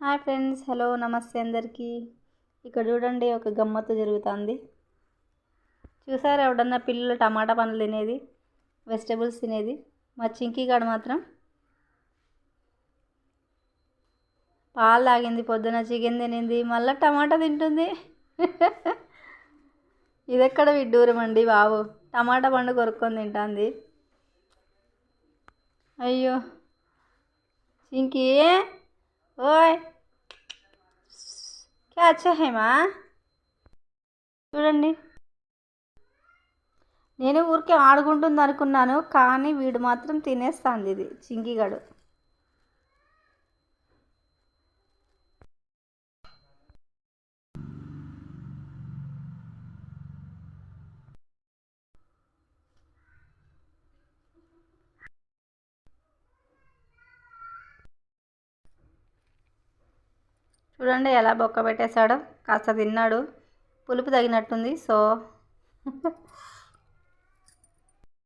Hi friends hello నమస్తే అందరికీ. ఇక్కడ చూడండి ఒక గమ్మత్తు జరుగుతుంది. చూసారా ఎవడన్నా పిల్లలు టమాటా పండ్లు తినేది వెజిటేబుల్స్ తినేది? మా చింకీ కాడ మాత్రం పాలు తాగింది పొద్దున చికెన్ తినింది మళ్ళీ టమాటా తింటుంది. ఇదెక్కడ విడ్డూరం అండి బాబు? టమాటా పండు కొరుక్కొని తింటుంది. అయ్యో చింకీ ఓయ్ క్యా అచ్చా చూడండి నేను ఊరికే ఆడుకుంటుంది అనుకున్నాను కానీ వీడు మాత్రం తినేస్తాంది ఇది చింగిగాడు చూడండి ఎలా బొక్క పెట్టేశాడో. కాస్త తిన్నాడు. పులుపు తగినట్టుంది. సో